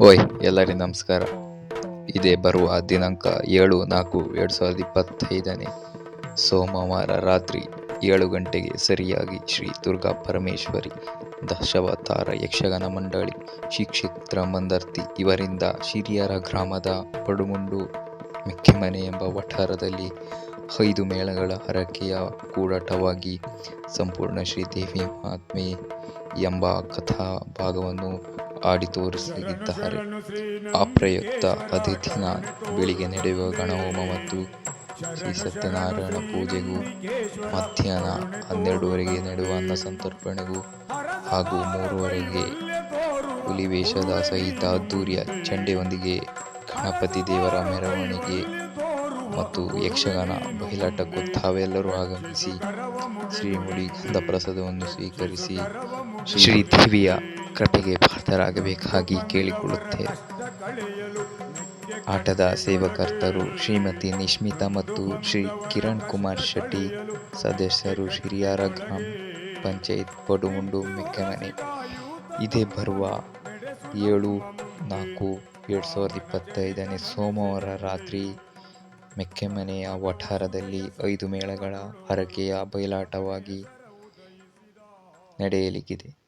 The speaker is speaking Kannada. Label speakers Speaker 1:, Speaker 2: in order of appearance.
Speaker 1: ಓಯ್ ಎಲ್ಲರಿಗೂ ನಮಸ್ಕಾರ. ಇದೇ ಬರುವ ದಿನಾಂಕ ಏಳು ನಾಲ್ಕು ಎರಡು ಸಾವಿರದ ಇಪ್ಪತ್ತೈದನೇ ಸೋಮವಾರ ರಾತ್ರಿ ಏಳು ಗಂಟೆಗೆ ಸರಿಯಾಗಿ ಶ್ರೀ ದುರ್ಗಾ ಪರಮೇಶ್ವರಿ ದಶಾವತಾರ ಯಕ್ಷಗಾನ ಮಂಡಳಿ ಶಿಕ್ಷಿತ್ರ ಮಂದರ್ತಿ ಇವರಿಂದ ಶಿರಿಯರ ಗ್ರಾಮದ ಪಡುಮುಂಡು ಮೆಕ್ಕೆಮನೆ ಎಂಬ ವಠಾರದಲ್ಲಿ ಐದು ಮೇಳಗಳ ಹರಕೆಯ ಕೂಡಾಟವಾಗಿ ಸಂಪೂರ್ಣ ಶ್ರೀದೇವಿ ಮಹಾತ್ಮೆ ಎಂಬ ಕಥಾ ಭಾಗವನ್ನು ಆಡಿ ತೋರಿಸಲಿದ್ದಾರೆ ಆ ಪ್ರಯುಕ್ತ ಅದೇ ಬೆಳಿಗ್ಗೆ ನಡೆಯುವ ಗಣಹೋಮ ಮತ್ತು ಶ್ರೀ ಸತ್ಯನಾರಾಯಣ ಪೂಜೆಗೂ ಮಧ್ಯಾಹ್ನ ಹನ್ನೆರಡುವರೆಗೆ ನಡೆಯುವ ಅನ್ನ ಸಂತರ್ಪಣೆಗೂ ಹಾಗೂ ಮೂರುವರೆಗೆ ಹುಲಿವೇಷದ ಸಹಿತ ಅದ್ದೂರಿಯ ಚಂಡೆಯೊಂದಿಗೆ ಗಣಪತಿ ದೇವರ ಮೆರವಣಿಗೆ ಮತ್ತು ಯಕ್ಷಗಾನ, ಬಯಲಾಟಕ್ಕೂ ತಾವೆಲ್ಲರೂ ಆಗಮಿಸಿ ಶ್ರೀಮುಡಿ ಗಂಧ ಪ್ರಸಾದವನ್ನು ಸ್ವೀಕರಿಸಿ ಶ್ರೀದೇವಿಯ ಕೃಪೆಗೆ ಪಾತ್ರರಾಗಬೇಕಾಗಿ ಕೇಳಿಕೊಳ್ಳುತ್ತೇವೆ. ಆಟದ ಸೇವಕರ್ತರು ಶ್ರೀಮತಿ ನಿಶ್ಮಿತಾ ಮತ್ತು ಶ್ರೀ ಕಿರಣ್ ಕುಮಾರ್ ಶೆಟ್ಟಿ, ಸದಸ್ಯರು ಶಿರಿಯಾರ ಗ್ರಾಮ ಪಂಚಾಯತ್ ಪಡುಮುಂಡು ಮೆಕ್ಕಮನೆ. ಇದೇ ಬರುವ ಏಳು ನಾಲ್ಕು ಎರಡು ಸಾವಿರದ ಇಪ್ಪತ್ತೈದನೇ ಸೋಮವಾರ ರಾತ್ರಿ ಮೆಕ್ಕೆಮನೆಯ ವಠಾರದಲ್ಲಿ ಐದು ಮೇಳಗಳ ಹರಕೆಯ ಬಯಲಾಟವಾಗಿ ನಡೆಯಲಿಕ್ಕಿದೆ.